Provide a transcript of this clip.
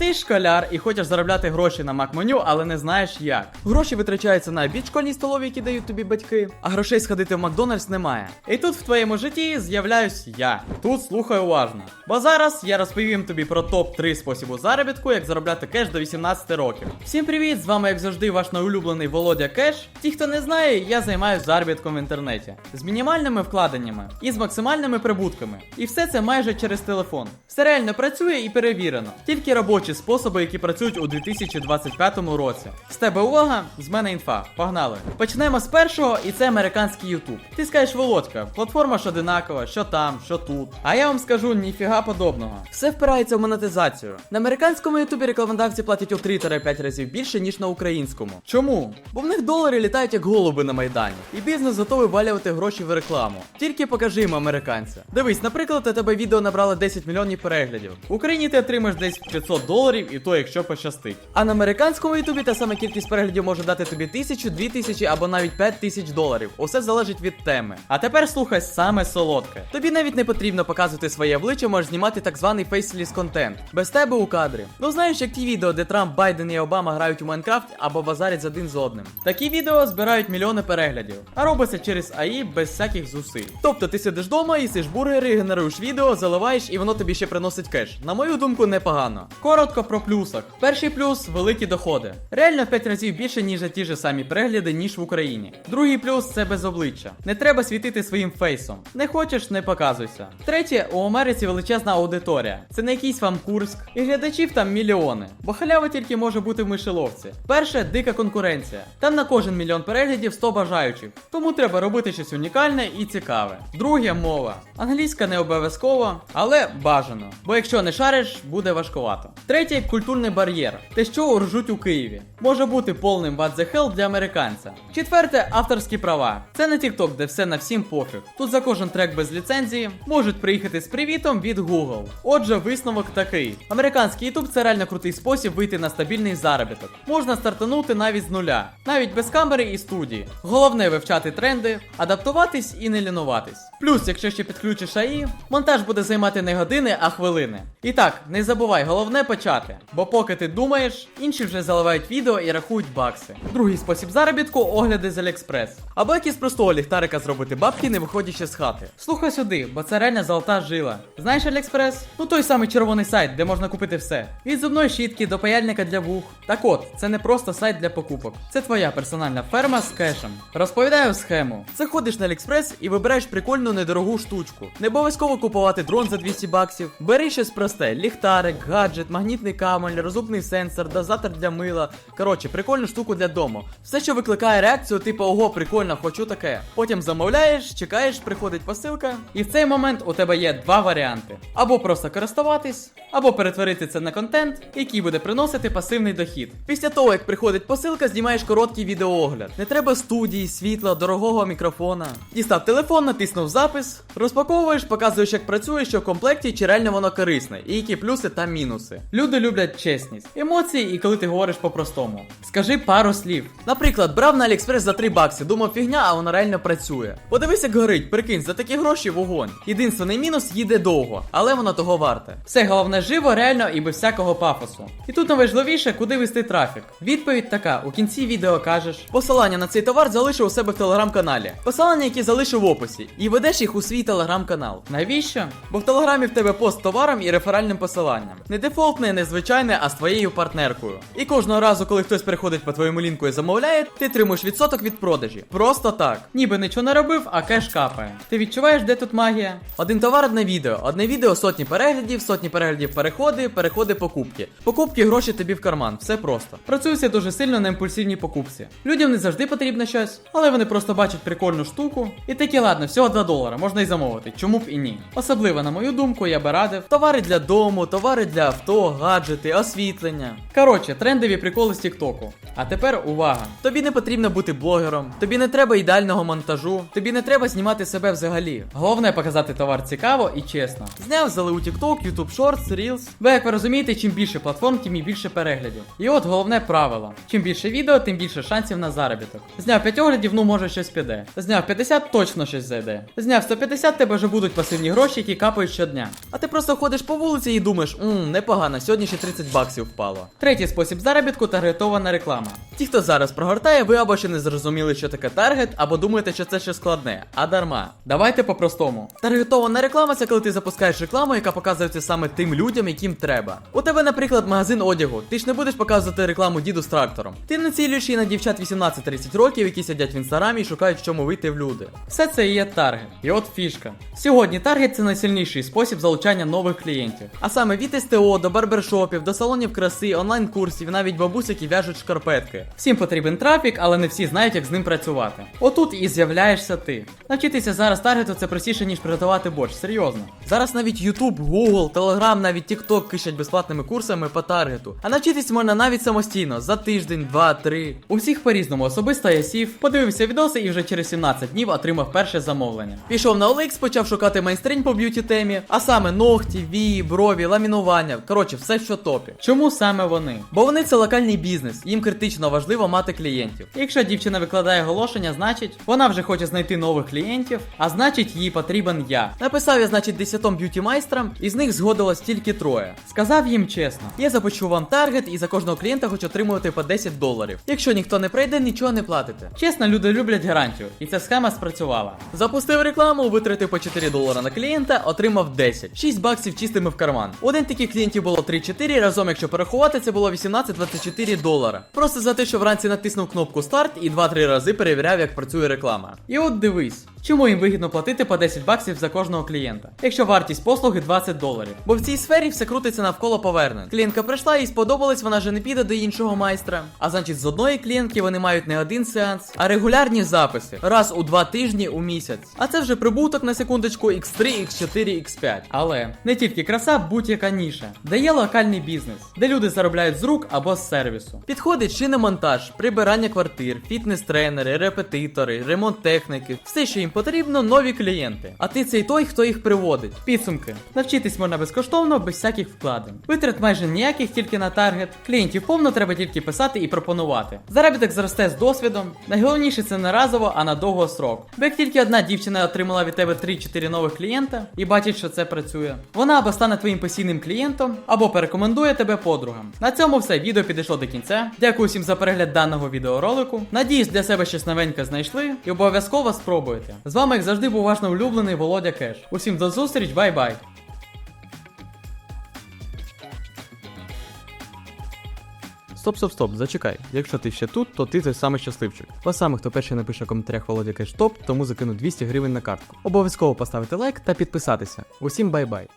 Ти школяр і хочеш заробляти гроші на макменю, але не знаєш як. Гроші витрачаються на обід школьній столові, які дають тобі батьки, а грошей сходити в Макдональдс немає. І тут в твоєму житті з'являюсь я. Тут слухай уважно. Бо зараз я розповім тобі про топ-3 способу заробітку, як заробляти кеш до 18 років. Всім привіт! З вами, як завжди, ваш найулюблений Володя Кеш. Ті, хто не знає, я займаюся заробітком в інтернеті з мінімальними вкладеннями і з максимальними прибутками. І все це майже через телефон. Все реально працює і перевірено. Тільки робочі способи, які працюють у 2025 році. З тебе увага, з мене інфа. Погнали. Почнемо з першого, і це американський YouTube. Ти скажеш, Володька, платформа ж одинакова, що там, що тут. А я вам скажу ніфіга подобного. Все впирається в монетизацію. На американському ютубі рекламодавці платять у 3-5 разів більше, ніж на українському. Чому? Бо в них долари літають як голуби на майдані, і бізнес готовий валювати гроші в рекламу. Тільки покажи їм американця. Дивись, наприклад, у тебе відео набрало 10 мільйонів переглядів. В Україні ти отримаєш десь 500 доларів, і то якщо пощастить. А на американському ютубі та сама кількість переглядів може дати тобі тисячу, дві тисячі або навіть 5 тисяч доларів. Усе залежить від теми. А тепер слухай саме солодке. Тобі навіть не потрібно показувати своє обличчя, можеш знімати так званий фейсліс контент. Без тебе у кадрі. Ну знаєш, як ті відео, де Трамп, Байден і Обама грають у Майнкрафт або базарять з один з одним. Такі відео збирають мільйони переглядів, а робиться через АІ без всяких зусиль. Тобто ти сидиш вдома, їсиш бургери, генеруєш відео, заливаєш і воно тобі ще приносить кеш. На мою думку, непогано. Коротко про плюсах. Перший плюс великі доходи. Реально в 5 разів більше, ніж за ті ж самі перегляди, ніж в Україні. Другий плюс це без обличчя. Не треба світити своїм фейсом. Не хочеш, не показуйся. Третє, у Америці величезна аудиторія. Це не якийсь вам Курск. І глядачів там мільйони. Бо халява тільки може бути в мишеловці. Перше, дика конкуренція. Там на кожен мільйон переглядів 100 бажаючих. Тому треба робити щось унікальне і цікаве. Друге мова. Англійська не обов'язково, але бажано. Бо якщо не шариш, буде важкувато. Третє культурний бар'єр. Те, що ржуть у Києві. Може бути повним what the hell для американця. Четверте авторські права. Це не TikTok, де все на всім пофіг. Тут за кожен трек без ліцензії можуть приїхати з привітом від Google. Отже, висновок такий: американський YouTube це реально крутий спосіб вийти на стабільний заробіток. Можна стартанути навіть з нуля, навіть без камери і студії. Головне вивчати тренди, адаптуватись і не лінуватись. Плюс, якщо ще підключиш АІ, монтаж буде займати не години, а хвилини. І так, не забувай, головне почати. Бо поки ти думаєш, інші вже заливають відео і рахують бакси. Другий спосіб заробітку огляди з Аліекспрес. Або як із простого ліхтарика зробити бабки, не виходячи з хати. Слухай сюди, бо це реально золота жила. Знаєш Аліекспрес? Ну той самий червоний сайт, де можна купити все. Від зубної щітки до паяльника для вух. Так от, це не просто сайт для покупок. Це твоя персональна ферма з кешем. Розповідаю схему. Заходиш на Аліекспрес і вибираєш прикольну недорогу штучку. Не обов'язково купувати дрон за 200 баксів. Бери щось просте: ліхтарик, гаджет, магнітний камель, розумний сенсор, дозатор для мила. Коротше, прикольну штуку для дому. Все, що викликає реакцію, типу ого, прикольно, хочу таке. Потім замовляєш, чекаєш, приходить посилка, і в цей момент у тебе є два варіанти: або просто користуватись, або перетворити це на контент, який буде приносити пасивний дохід. Після того, як приходить посилка, знімаєш короткий відеоогляд. Не треба студії, світла, дорогого мікрофона. Дістав телефон, натиснув запис, розпаковуєш, показуєш, як працює, що в комплекті, чи реально воно корисне, і які плюси та мінуси. Люди люблять чесність, емоції, і коли ти говориш по-простому. Скажи пару слів. Наприклад, брав на Аліекспрес за 3 бакси, думав фігня, а воно реально працює. Подивись, як горить, прикинь, за такі гроші вогонь. Єдинственний мінус їде довго, але воно того варте. Все головне живо, реально і без всякого пафосу. І тут найважливіше, куди вести трафік. Відповідь така: у кінці відео кажеш: посилання на цей товар залишив у себе в телеграм-каналі. Посилання, які залишив в описі, і ведеш їх у свій телеграм-канал. Навіщо? Бо в телеграмі в тебе пост товаром і реферальним посиланням. Не дефолтне, не звичайне, а з твоєю партнеркою. І кожного разу, коли хтось приходить по твоєму лінку і замовляє, ти отримуєш відсоток від продажі. Просто так. Ніби нічого не робив, а кеш капає. Ти відчуваєш, де тут магія? Один товар, одне відео. Одне відео, сотні переглядів, сотні переглядів переходи, переходи покупки. Покупки, гроші тобі в карман. Все просто. Працює все дуже сильно на імпульсивній покупці. Людям не завжди потрібно щось, але вони просто бачать прикольну штуку. І такі, ладно, всього 2 долара, можна і замовити. Чому б і ні? Особливо, на мою думку, я би радив товари для дому, товари для авто, гаджети, освітлення. Коротше, трендові приколи з Тіктоку. А тепер увага! Тобі не потрібно бути блогером, тобі не треба ідеального монтажу, тобі не треба знімати себе взагалі. Головне показати товар цікаво і чесно. Зняв, залив у TikTok, YouTube Shorts, Reels. Бо як ви розумієте, чим більше платформ, тим і більше переглядів. І от головне правило: чим більше відео, тим більше шансів на заробіток. Зняв 5 оглядів, ну може щось піде. Зняв 50, точно щось зайде. Зняв 150, тебе вже будуть пасивні гроші, які капають щодня. А ти просто ходиш по вулиці і думаєш, мм, непогано, сьогодні ще 30 баксів впало. Третій спосіб заробітку таргетована реклама. Ті, хто зараз прогортає, ви або ще не зрозуміли, що таке таргет, або думаєте, що це ще складне, а дарма. Давайте по-простому. Таргетована реклама це коли ти запускаєш рекламу, яка показується саме тим людям, яким треба. У тебе, наприклад, магазин одягу. Ти ж не будеш показувати рекламу діду з трактором. Ти націлюєш її на дівчат 18-30 років, які сидять в інстаграмі і шукають, в чому вийти в люди. Все це і є таргет. І от фішка. Сьогодні таргет це найсильніший спосіб залучання нових клієнтів. А саме від СТО до барбершопів, до салонів краси, онлайн-курсів, навіть бабусь, які в'яжуть шкарпетки. Всім потрібен трафік, але не всі знають, як з ним працювати. Отут і з'являєшся ти. Навчитися зараз таргету це простіше, ніж приготувати борщ, серйозно. Зараз навіть YouTube, Google, Telegram, навіть TikTok кишать безплатними курсами по таргету. А навчитись можна навіть самостійно за тиждень, два, три. У всіх по-різному особисто я сів, подивився відоси і вже через 17 днів отримав перше замовлення. Пішов на OLX, почав шукати майстринь по б'юті темі, а саме ногті, вії, брові, ламінування. Коротше, все, що топі. Чому саме вони? Бо вони це локальний бізнес, їм критично важливо мати клієнтів. Якщо дівчина викладає оголошення, значить вона вже хоче знайти нових клієнтів, а значить їй потрібен я. Написав я, значить, 10 б'юті майстрам, і з них згодилось тільки троє. Сказав їм чесно, я запущу вам таргет і за кожного клієнта хочу отримувати по 10 доларів. Якщо ніхто не прийде, нічого не платите. Чесно, люди люблять гарантію, і ця схема спрацювала. Запустив рекламу, витратив по 4 долара на клієнта, отримав 10. 6 баксів чистими в карман. Один таких клієнтів було 3-4, разом, якщо порахувати, це було 18-24 долара. Просто за те, що вранці натиснув кнопку старт і 2-3 рази перевіряв, як працює реклама. І от дивись. Чому їм вигідно платити по 10 баксів за кожного клієнта, якщо вартість послуги 20 доларів? Бо в цій сфері все крутиться навколо повернень. Клієнтка прийшла і сподобалась, вона же не піде до іншого майстра. А значить, з одної клієнтки вони мають не один сеанс, а регулярні записи раз у два тижні у місяць. А це вже прибуток на секундочку X3, X4, X5. Але не тільки краса, будь-яка ніша, де є локальний бізнес, де люди заробляють з рук або з сервісу. Підходить шиномонтаж, прибирання квартир, фітнес-тренери, репетитори, ремонт техніки, все, що їм потрібно, нові клієнти. А ти цей той, хто їх приводить. Підсумки. Навчитись можна безкоштовно, без всяких вкладень. Витрат майже ніяких, тільки на таргет. Клієнтів повно треба тільки писати і пропонувати. Заробіток зросте з досвідом. Найголовніше це не разово, а на довго срок. Бо як тільки одна дівчина отримала від тебе 3-4 нових клієнта і бачить, що це працює, вона або стане твоїм постійним клієнтом, або порекомендує тебе подругам. На цьому все відео підійшло до кінця. Дякую всім за перегляд даного відеоролику. Надіюсь, для себе щось новеньке знайшли і обов'язково спробуйте. З вами, як завжди, був ваш улюблений Володя Кеш. Усім до зустріч, бай-бай! Стоп, стоп, стоп, зачекай. Якщо ти ще тут, то ти той самий щасливчик. Бо саме, хто перший напише в коментарях Володя Кеш топ, тому закину 200 гривень на картку. Обов'язково поставити лайк та підписатися. Усім бай-бай.